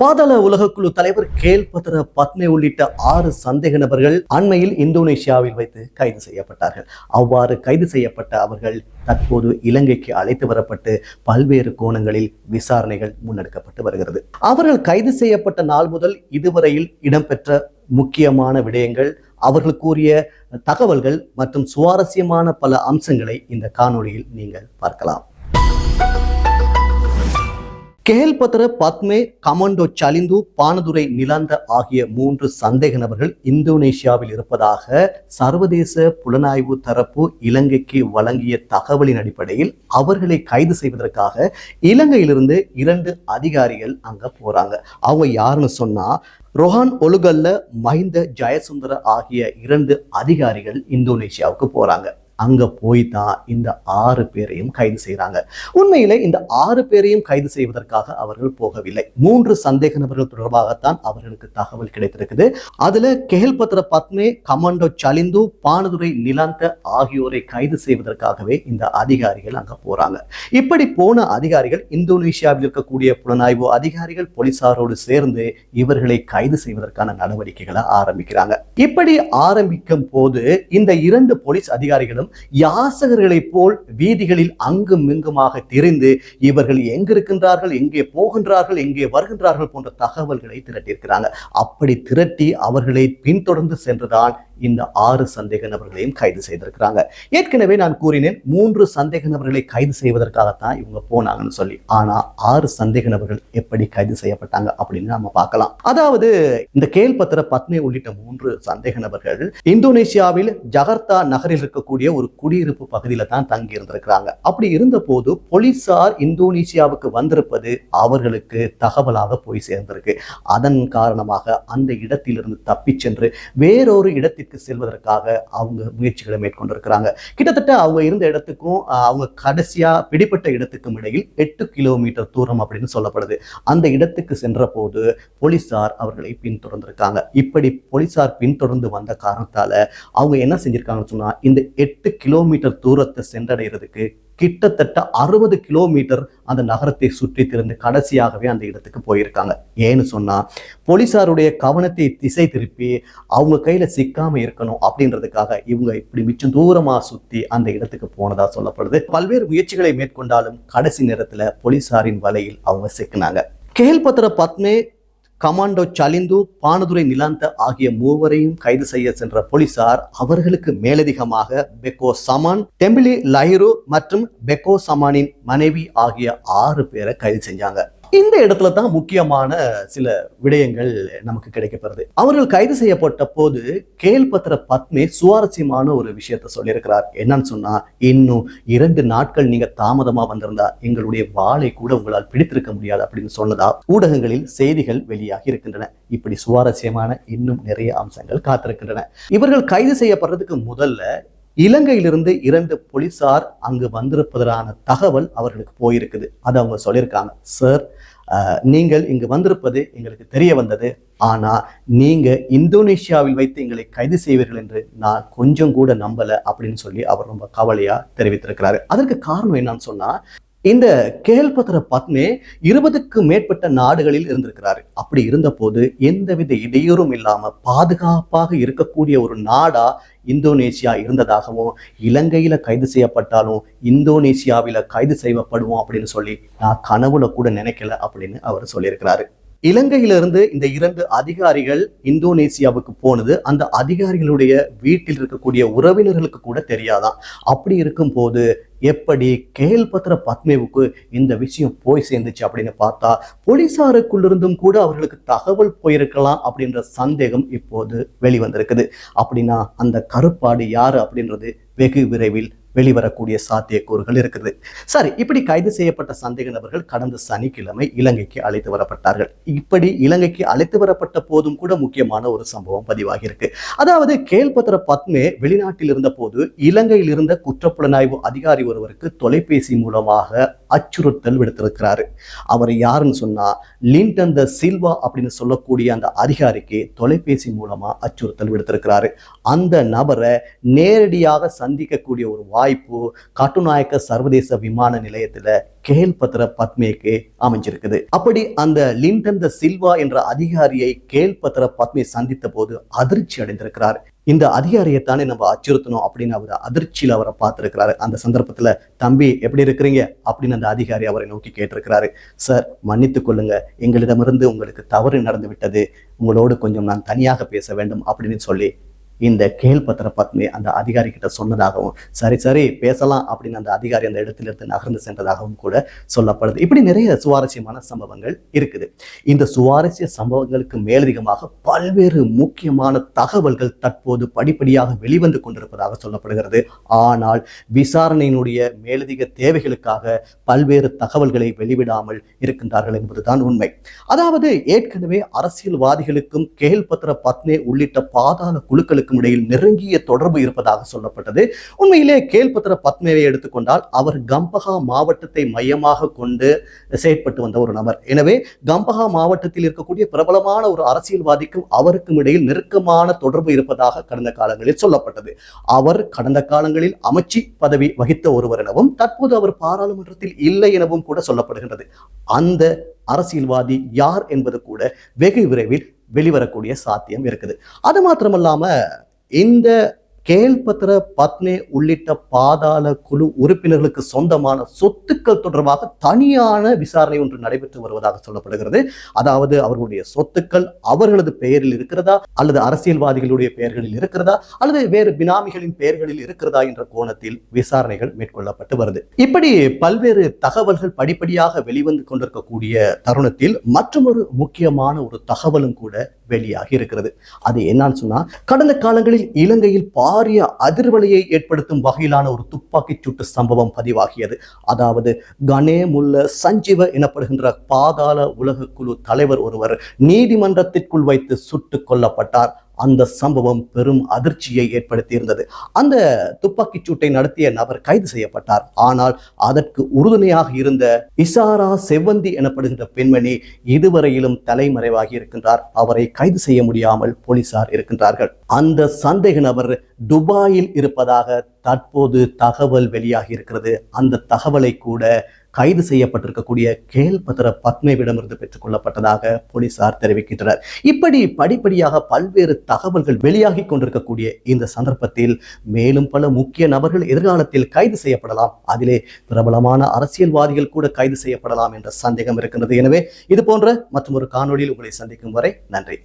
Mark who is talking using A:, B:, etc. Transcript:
A: பாதாள உலகக்குழு தலைவர் கேல்பத்ர பத்மே உள்ளிட்ட ஆறு சந்தேக நபர்கள் அண்மையில் இந்தோனேஷியாவில் வைத்து கைது செய்யப்பட்டார்கள். அவ்வாறு கைது செய்யப்பட்ட அவர்கள் தற்போது இலங்கைக்கு அழைத்து வரப்பட்டு பல்வேறு கோணங்களில் விசாரணைகள் முன்னெடுக்கப்பட்டு வருகிறது. அவர்கள் கைது செய்யப்பட்ட நாள் முதல் இதுவரையில் இடம்பெற்ற முக்கியமான விடயங்கள் அவர்கள் கூறிய தகவல்கள் மற்றும் சுவாரஸ்யமான பல அம்சங்களை இந்த காணொளியில் நீங்கள் பார்க்கலாம். கேல்பத்ர பத்மே கமண்டோ சலிந்து பானதுரை நிலாந்த ஆகிய மூன்று சந்தேக நபர்கள் இந்தோனேஷியாவில் இருப்பதாக சர்வதேச புலனாய்வு தரப்பு இலங்கைக்கு வழங்கிய தகவலின் அடிப்படையில் அவர்களை கைது செய்வதற்காக இலங்கையிலிருந்து இரண்டு அதிகாரிகள் அங்க போறாங்க. அவங்க யாருன்னு சொன்னா ரொஹான் ஒழுகல்ல மஹிந்த ஜெயசுந்தர ஆகிய இரண்டு அதிகாரிகள் இந்தோனேஷியாவுக்கு போறாங்க. அங்கே போய் தான் இந்த ஆறு பேரையும் கைது செய்கிறாங்க உண்மையிலே இந்த ஆறு பேரையும் கைது செய்வதற்காக அவர்கள் போகவில்லை. மூன்று சந்தேக நபர்கள் தொடர்பாகத்தான் அவர்களுக்கு தகவல் கிடைத்திருக்குது. அதுல கேல்பத்ர பத்மே கமாண்டோ சலிந்து பானதுரை நிலாந்த ஆகியோரை கைது செய்வதற்காகவே இந்த அதிகாரிகள் அங்கே போறாங்க. இப்படி போன அதிகாரிகள் இந்தோனேஷியாவில் இருக்கக்கூடிய புலனாய்வு அதிகாரிகள் போலீசாரோடு சேர்ந்து இவர்களை கைது செய்வதற்கான நடவடிக்கைகளை ஆரம்பிக்கிறாங்க. இப்படி ஆரம்பிக்கும் போது இந்த இரண்டு போலீஸ் அதிகாரிகளும் யாசகர்களைப் போல் வீதிகளில் அங்கும் இங்குமாக தெரிந்து இவர்கள் எங்கிருக்கின்றார்கள் எங்கே போகின்றார்கள் எங்கே வருகின்றார்கள் போன்ற தகவல்களை திரட்டியிருக்கிறாங்க. அப்படி திரட்டி அவர்களை பின்தொடர்ந்து சென்றுதான் இந்த ஆறு சந்தேக நபர்களையும் கைது செய்திருக்கிறாங்க. ஏற்கனவே நான் கூறினேன் மூன்று சந்தேக நபர்களை கைது செய்வதற்காகத்தான் இவங்க போனாங்கன்னு சொல்லி. ஆனா ஆறு சந்தேக நபர்கள் எப்படி கைது செய்யப்பட்டாங்க அப்படின்னு நம்ம பார்க்கலாம். அதாவது இந்த கேல்பத்திர பத்னி உள்ளிட்ட மூன்று சந்தேக நபர்கள் இந்தோனேஷியாவில் ஜகர்த்தா நகரில் இருக்கக்கூடிய ஒரு குடியிருப்பு பகுதியில தான் தங்கி இருந்திருக்கிறாங்க. அப்படி இருந்த போது போலீசார் இந்தோனேஷியாவுக்கு வந்திருப்பது அவர்களுக்கு தகவலாக போய் சேர்ந்திருக்கு. அதன் காரணமாக அந்த இடத்திலிருந்து தப்பிச் சென்று வேறொரு இடத்திற்கு செல்வதற்காக அவங்க முயற்சிகளை மேற்கொண்டிருக்கிறாங்க. கிட்டத்தட்ட அவங்க இருந்த இடத்துக்கும் அவங்க கடைசியா பிடிப்பட்ட இடத்துக்கும் இடையில் எட்டு கிலோமீட்டர் தூரம் அப்படின்னு சொல்லப்படுது. அந்த இடத்துக்கு சென்ற போது போலீசார் அவர்களை பின்தொடர்ந்திருக்காங்க. இப்படி போலீசார் பின்தொடர்ந்து வந்த காரணத்தால அவங்க என்ன செஞ்சிருக்காங்கன்னு சொன்னா இந்த எட்டு கிலோமீட்டர் தூரத்தை சென்றடைகிறதுக்கு கிட்டத்தட்ட அறுபது கிலோமீட்டர் அந்த நகரத்தை சுற்றி திறந்து கடைசியாகவே அந்த இடத்துக்கு போயிருக்காங்க. ஏன்னு சொன்னால் போலீசாருடைய கவனத்தை திசை திருப்பி அவங்க கையில் சிக்காமல் இருக்கணும் அப்படின்றதுக்காக இவங்க இப்படி மிச்சம் தூரமாக சுற்றி அந்த இடத்துக்கு போனதாக சொல்லப்படுது. பல்வேறு முயற்சிகளை மேற்கொண்டாலும் கடைசி நேரத்தில் போலீசாரின் வலையில் அவங்க சிக்கினாங்க. கேள்பத்திர பத்மே கமாண்டோ சலிந்து பானதுரை நிலாந்த ஆகிய மூவரையும் கைது செய்ய சென்ற போலீசார் அவர்களுக்கு மேலதிகமாக பெக்கோ சமான் டெம்பிலி லஹிரு மற்றும் பெக்கோ சமானின் மனைவி ஆகிய ஆறு பேரை கைது செஞ்சாங்க. இந்த இடத்துல தான் முக்கியமான சில விடயங்கள் நமக்கு கிடைக்கப்படுது. அவர்கள் கைது செய்யப்பட்ட போது கேள்பத்திர பத்மே சுவாரஸ்யமான ஒரு விஷயத்த சொல்லியிருக்கிறார். என்னன்னு சொன்னா இன்னும் இரண்டு நாட்கள் நீங்க தாமதமா வந்திருந்தா எங்களுடைய வாளை கூட உங்களால் பிடித்திருக்க முடியாது அப்படின்னு சொன்னதா ஊடகங்களில் செய்திகள் வெளியாகி இருக்கின்றன. இப்படி சுவாரஸ்யமான இன்னும் நிறைய அம்சங்கள் காத்திருக்கின்றன. இவர்கள் கைது செய்யப்படுறதுக்கு முதல்ல இலங்கையிலிருந்து இரண்டு போலீசார் அங்கு வந்திருப்பதற்கான தகவல் அவர்களுக்கு போயிருக்குது. அதை அவங்க சொல்லியிருக்காங்க. சார் நீங்கள் இங்கு வந்திருப்பது எங்களுக்கு தெரிய வந்தது. ஆனால் நீங்கள் இந்தோனேஷியாவில் வைத்து எங்களை கைது செய்வீர்கள் என்று நான் கொஞ்சம் கூட நம்பலை அப்படின்னு சொல்லி அவர் ரொம்ப கவலையாக தெரிவித்திருக்கிறாரு. அதற்கு காரணம் என்னன்னு சொன்னால் இந்த கேள்பத்திர பத்மே இருபதுக்கு மேற்பட்ட நாடுகளில் இருந்திருக்கிறாரு. அப்படி இருந்தபோது எந்தவித இடையூறும் இல்லாம பாதுகாப்பாக இருக்கக்கூடிய ஒரு நாடா இந்தோனேஷியா இருந்ததாகவும் இலங்கையில கைது செய்யப்பட்டாலும் இந்தோனேஷியாவில கைது செய்யப்படுவோம் அப்படின்னு சொல்லி நான் கனவுல கூட நினைக்கல அப்படின்னு அவர் சொல்லியிருக்கிறாரு. இலங்கையிலிருந்து இந்த இரண்டு அதிகாரிகள் இந்தோனேசியாவுக்கு போனது அந்த அதிகாரிகளுடைய வீட்டில் இருக்கக்கூடிய உறவினர்களுக்கு கூட தெரியாதாம் அப்படி இருக்கும் போது எப்படி கேல்பத்திர பத்மேவுக்கு இந்த விஷயம் போய் சேர்ந்துச்சு அப்படின்னு பார்த்தா போலீசாருக்குள்ளிருந்தும் கூட அவர்களுக்கு தகவல் போயிருக்கலாம் அப்படின்ற சந்தேகம் இப்போது வெளிவந்திருக்குது. அப்படின்னா அந்த கருப்பாடு யாரு அப்படின்றது வெகு விரைவில் வெளிவரக்கூடிய சாத்தியக்கூறுகள் இருக்குது. சரி இப்படி கைது செய்யப்பட்ட சந்தேக நபர்கள் கடந்த சனிக்கிழமை இலங்கைக்கு அழைத்து வரப்பட்டார்கள். இப்படி இலங்கைக்கு அழைத்து வரப்பட்ட போதும் கூட முக்கியமான ஒரு சம்பவம் பதிவாகியிருக்கு. அதாவது கேள்பத்திர பத்மே வெளிநாட்டில் இருந்த போது இலங்கையில் இருந்த குற்றப்புலனாய்வு அதிகாரி ஒருவருக்கு தொலைபேசி மூலமாக அச்சுறுத்தல் விடுத்திருக்கிறாரு. அவர் யாருன்னு சொன்னா லிண்டன் த சில்வா அப்படின்னு சொல்லக்கூடிய அந்த அதிகாரிக்கு தொலைபேசி மூலமா அச்சுறுத்தல் விடுத்திருக்கிறாரு. அந்த நபரை நேரடியாக சந்திக்கக்கூடிய ஒரு வாய் வாய்ப்பு கட்டுநாயக்க சர்வதேச விமான நிலையத்துல கேல்பத்திர பத்மேக்கு அமைஞ்சிருக்குது. அப்படி அந்த லிண்டன் த சில்வா என்ற அதிகாரியை கேல்பத்திர பத்மே சந்தித்த போது அதிர்ச்சி அடைந்திருக்கிறார். இந்த அதிகாரியை தானே நம்ம அச்சுறுத்தணும் அப்படின்னு அவர் அதிர்ச்சியில் அவரை பார்த்துருக்கிறாரு. அந்த சந்தர்ப்பத்துல தம்பி எப்படி இருக்கிறீங்க? அப்படின்னு அந்த அதிகாரி அவரை நோக்கி கேட்டிருக்கிறாரு. சார் மன்னித்து கொள்ளுங்க. எங்களிடமிருந்து உங்களுக்கு தவறு நடந்து விட்டது உங்களோடு கொஞ்சம் நான் தனியாக பேச வேண்டும் அப்படின்னு சொல்லி இந்த கேள்பத்திர பத்மி அந்த அதிகாரி கிட்ட சொன்னதாகவும் சரி சரி பேசலாம் அப்படின்னு அந்த அதிகாரி அந்த இடத்திலிருந்து நகர்ந்து சென்றதாகவும் கூட சொல்லப்படுது. இப்படி நிறைய சுவாரஸ்யமான சம்பவங்கள் இருக்குது. இந்த சுவாரஸ்ய சம்பவங்களுக்கு மேலதிகமாக பல்வேறு முக்கியமான தகவல்கள் தற்போது படிப்படியாக வெளிவந்து கொண்டிருப்பதாக சொல்லப்படுகிறது. ஆனால் விசாரணையினுடைய மேலதிக தேவைகளுக்காக பல்வேறு தகவல்களை வெளிவிடாமல் இருக்கின்றார்கள் என்பதுதான் உண்மை. அதாவது ஏற்கனவே அரசியல்வாதிகளுக்கும் கேள்பத்திர பத்னே உள்ளிட்ட பாதாள குழுக்களுக்கு குழுக்களுக்கும் இடையில் நெருங்கிய தொடர்பு இருப்பதாக சொல்லப்பட்டது. உண்மையிலே கேள்பத்திர பத்மேவை எடுத்துக்கொண்டால் அவர் கம்பஹா மாவட்டத்தை மையமாக கொண்டு செயற்பட்டு வந்த ஒரு நபர். எனவே கம்பஹா மாவட்டத்தில் இருக்கக்கூடிய பிரபலமான ஒரு அரசியல்வாதிக்கும் அவருக்கும் இடையில் நெருக்கமான தொடர்பு இருப்பதாக கடந்த காலங்களில் சொல்லப்பட்டது. அவர் கடந்த காலங்களில் அமைச்சி பதவி வகித்த ஒருவர் எனவும் தற்போது அவர் பாராளுமன்றத்தில் இல்லை எனவும் கூட சொல்லப்படுகின்றது. அந்த அரசியல்வாதி யார் என்பது கூட வெகு விரைவில் வெளிவரக்கூடிய சாத்தியம் இருக்குது. அது மாத்திரமல்லாமல் இந்த கேள்பத்திர பத்னே உள்ளிட்ட பாதாள குழு உறுப்பினர்களுக்கு சொந்தமான சொத்துக்கள் தொடர்பாக தனியான விசாரணை ஒன்று நடைபெற்று வருவதாக சொல்லப்படுகிறது. அதாவது அவர்களுடைய சொத்துக்கள் அவர்களது பெயரில் இருக்கிறதா? அல்லது அரசியல்வாதிகளுடைய பெயர்களில் இருக்கிறதா? அல்லது வேறு பினாமிகளின் பெயர்களில் இருக்கிறதா என்ற கோணத்தில் விசாரணைகள் மேற்கொள்ளப்பட்டு வருது. இப்படி பல்வேறு தகவல்கள் படிப்படியாக வெளிவந்து கொண்டிருக்கக்கூடிய தருணத்தில் மற்றொரு முக்கியமான ஒரு தகவலும் கூட வெளியாகி இருக்கிறது. அது என்னன்னு சொன்னா கடந்த காலங்களில் இலங்கையில் பாரிய அதிர்வலையை ஏற்படுத்தும் வகையிலான ஒரு துப்பாக்கிச் சூட்டு சம்பவம் பதிவாகியது. அதாவது கனே முல்ல சஞ்சீவ எனப்படுகின்ற பாதாள உலக குழு தலைவர் ஒருவர் நீதிமன்றத்திற்குள் வைத்து சுட்டுக் கொல்லப்பட்டார். அந்த சம்பவம் பெரும் அதிர்ச்சியை ஏற்படுத்தியிருந்தது. அந்த துப்பாக்கிச் சூட்டை நடத்திய நபர் கைது செய்யப்பட்டார். ஆனால் அதற்கு உறுதுணையாக இருந்த இசாரா செவ்வந்தி எனப்படுகின்ற பெண்மணி இதுவரையிலும் தலைமறைவாகி இருக்கின்றார். அவரை கைது செய்ய முடியாமல் போலீசார் இருக்கின்றார்கள். அந்த சந்தேக நபர் துபாயில் இருப்பதாக தற்போது தகவல் வெளியாகி இருக்கிறது. அந்த தகவலை கூட கைது செய்யப்பட்டிருக்கக்கூடிய கேள்பத்திர பத்மேவிடமிருந்து பெற்றுக் கொள்ளப்பட்டதாக போலீசார் தெரிவிக்கின்றனர். இப்படி படிப்படியாக பல்வேறு தகவல்கள் வெளியாகி கொண்டிருக்கக்கூடிய இந்த சந்தர்ப்பத்தில் மேலும் பல முக்கிய நபர்கள் எதிர்காலத்தில் கைது செய்யப்படலாம். அதிலே பிரபலமான அரசியல்வாதிகள் கூட கைது செய்யப்படலாம் என்ற சந்தேகம் இருக்கின்றது. எனவே இது போன்ற மற்றும் ஒரு காணொளியில் உங்களை சந்திக்கும் வரை நன்றி.